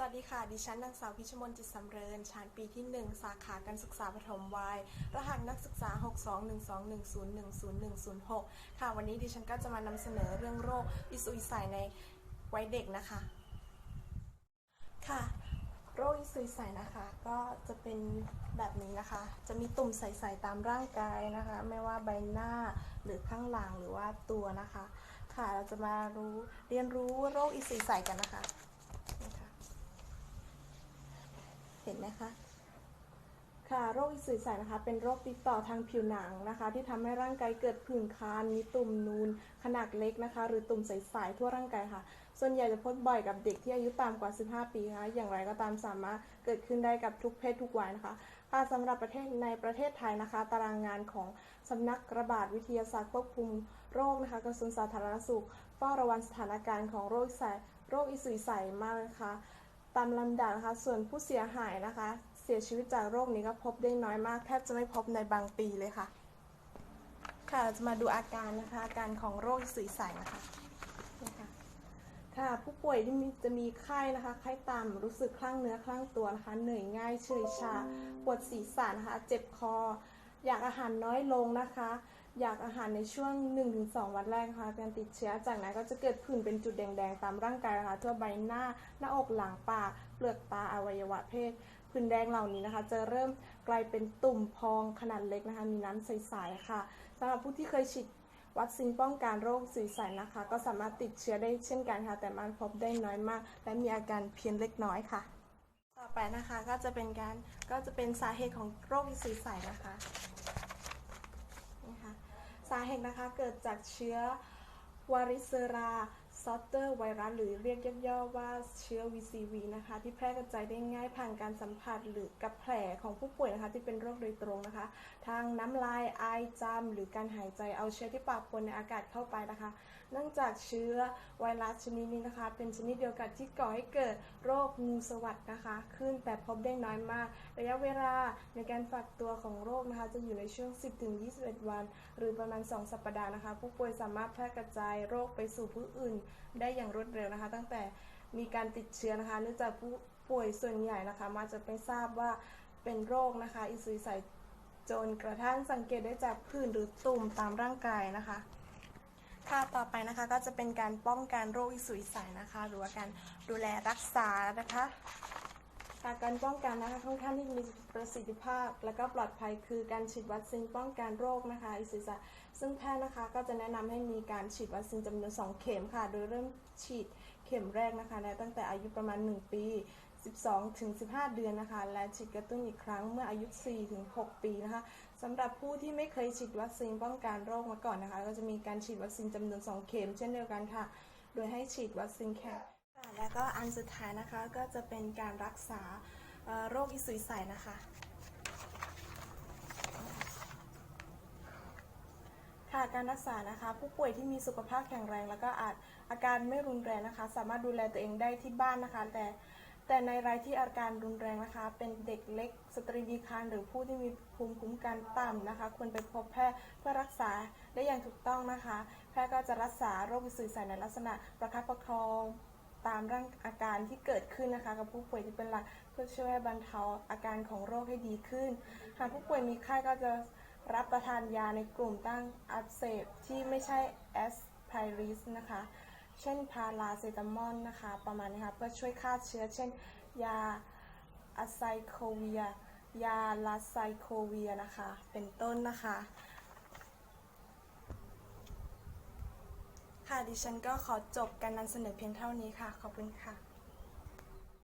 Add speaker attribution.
Speaker 1: สวัสดีค่ะ ดิฉันนางสาวพิชมนจิตสำเริญชั้นปีที่ 1 สาขาการศึกษาปฐมวัย รหัสนักศึกษา 62121010106 ค่ะ วันนี้ดิฉันก็จะมานำเสนอเรื่องโรคอิสุอิสัยในวัยเด็กนะคะ ค่ะ โรคอิสุอิสัยนะคะ ก็จะเป็นแบบนี้นะคะ จะมีตุ่มใสๆตามร่างกายนะคะ ไม่ว่าใบหน้าหรือข้างหลังหรือว่าตัวนะคะ ค่ะ เราจะมารู้เรียนรู้โรคอิสุอิสัยกันนะคะนี่ค่ะ เห็นไหมคะค่ะโรคอิสุอิสัยนะคะ เป็นโรคติดต่อทางผิวหนังนะคะ ที่ทำให้ร่างกายเกิดผื่นคันมีตุ่มนูนขนาดเล็กนะคะ หรือตุ่มใสๆทั่วร่างกายค่ะ ส่วนใหญ่จะพบบ่อยกับเด็กที่อายุต่ำกว่า 15 ปีนะคะอย่างไรก็ตามสามารถเกิดขึ้นได้กับทุกเพศทุกวัยนะคะค่ะสำหรับประเทศในประเทศไทยนะคะ ตารางงานของสำนักระบาดวิทยาศาสตร์ควบคุมโรคนะคะกระทรวงสาธารณสุขเฝ้าระวังสถานการณ์ของโรคอิสัยโรคอิสุอิสัยมากนะคะ ตามลำดับนะคะ ส่วนผู้เสียหายนะคะ เสียชีวิตจากโรคนี้ก็พบได้น้อยมาก แทบจะไม่พบในบางปีเลยค่ะ ค่ะเราจะมาดูอาการนะคะอาการของโรคสุอิสัยนะคะค่ะค่ะผู้ป่วยที่มีจะมีไข้นะคะ ไข้ต่ำรู้สึกคลั่งเนื้อคลั่งตัวนะคะเหนื่อยง่ายเฉยชา ปวดศีรษะนะคะ เจ็บคอ อยากอาหารน้อยลงนะคะ อยากอาหารในช่วง 1-2 วันแรกนะคะการติดเชื้อ จากนั้นก็จะเกิดผื่นเป็นจุดแดงๆ ตามร่างกายนะคะทั่วใบหน้า หน้าอกหลังปากเปลือกตาอวัยวะเพศผื่นแดงเหล่านี้นะคะ จะเริ่มกลายเป็นตุ่มพองขนาดเล็กนะคะ มีน้ำใสๆค่ะสำหรับผู้ที่เคยฉีดวัคซีนป้องกันโรคสีใสนะคะ ก็สามารถติดเชื้อได้เช่นกันค่ะ แต่มันพบได้น้อยมาก และมีอาการเพียงเล็กน้อยค่ะ ต่อไปนะคะก็จะเป็นการก็จะเป็นสาเหตุของโรคสีใสนะคะคะ เหตุนะคะ เกิดจากเชื้อวาริเซรา ซอตเตอร์ไวรัสหรือเรียกย่อๆว่าเชื้อ VCV นะคะ ที่แพร่กระจายได้ง่ายผ่านการสัมผัสหรือกับแผลของผู้ป่วยนะคะ ที่เป็นโรคโดยตรงนะคะ ทางน้ำลายไอจามหรือการหายใจเอาเชื้อที่ปะปนในอากาศเข้าไปนะคะ เนื่องจากเชื้อไวรัสชนิดนี้นะคะ เป็นชนิดเดียวกันที่ก่อให้เกิดโรคงูสวัสดนะคะ ขึ้นแต่พบได้น้อยมาก ระยะเวลาในการฝักตัวของโรคนะคะ จะอยู่ในช่วง 10-21 วัน หรือประมาณ 2 สัปดาห์นะคะ ผู้ป่วยสามารถแพร่กระจายโรคไปสู่ผู้อื่นได้อย่างรวดเร็วนะคะ ตั้งแต่มีการติดเชื้อนะคะเนื่องจากผู้ป่วยส่วนใหญ่นะคะมาจะไม่ทราบว่าเป็นโรคนะคะ อิสุยสายจนกระทั่งสังเกตได้จากผื่นหรือตุ่มตามร่างกายนะคะค่ะต่อไปนะคะก็จะเป็นการป้องกันโรคอิสุยสายนะคะ หรือว่าการดูแลรักษานะคะากการป้องกันนะคะค่อนข้างที่มีประสิทธิภาพ และก็ปลอดภัยคือการฉีดวัคซีนป้องกันโรคนะคะอิสิสัยซึ่งแพทย์นะคะก็จะแนะนำให้มีการฉีดวัคซีนจำนวน 2 เข็มค่ะ โดยเริ่มฉีดเข็มแรกนะคะในตั้งแต่อายุประมาณ 1 ปี 12 ถึง 15 เดือนนะคะ และฉีดกระตุ้นอีกครั้งเมื่ออายุ 4 ถึง 6 ปีนะคะสำหรับผู้ที่ไม่เคยฉีดวัคซีนป้องกันโรคมาก่อนนะคะ ก็จะมีการฉีดวัคซีนจำนวน 2 เข็มเช่นเดียวกันค่ะ โดยให้ฉีดวัคซีนแค่ แล้วก็อันสุดท้ายนะคะก็จะเป็นการรักษาโรคอิสุยใสนะคะค่ะการรักษานะคะ ผู้ป่วยที่มีสุขภาพแข็งแรง แล้วก็อาจอาการไม่รุนแรงนะคะ สามารถดูแลตัวเองได้ที่บ้านนะคะ แต่แต่ในรายที่อาการรุนแรงนะคะ เป็นเด็กเล็กสตรีมีครรภ์หรือผู้ที่มีภูมิคุ้มกันต่ำนะคะ ควรไปพบแพทย์เพื่อรักษาได้อย่างถูกต้องนะคะ แพทย์ก็จะรักษาโรควิสุยใสในลักษณะประคับประคอง ตามร่างอาการที่เกิดขึ้นนะคะกับผู้ป่วยที่เป็นหลักเพื่อช่วยให้บรรเทาอาการของโรคให้ดีขึ้น หากผู้ป่วยมีไข้ก็จะรับประทานยาในกลุ่มต้านอักเสบที่ไม่ใช่แอสไพริสนะคะ เช่นพาราเซตามอลนะคะ ประมาณนี้ค่ะเพื่อช่วยฆ่าเชื้อ เช่น ยาอะไซโคเวีย ยาลาไซโคเวียนะคะ เป็นต้นนะคะ ดิฉันก็ขอจบการนำเสนอเพียงเท่านี้ค่ะ ขอบคุณค่ะ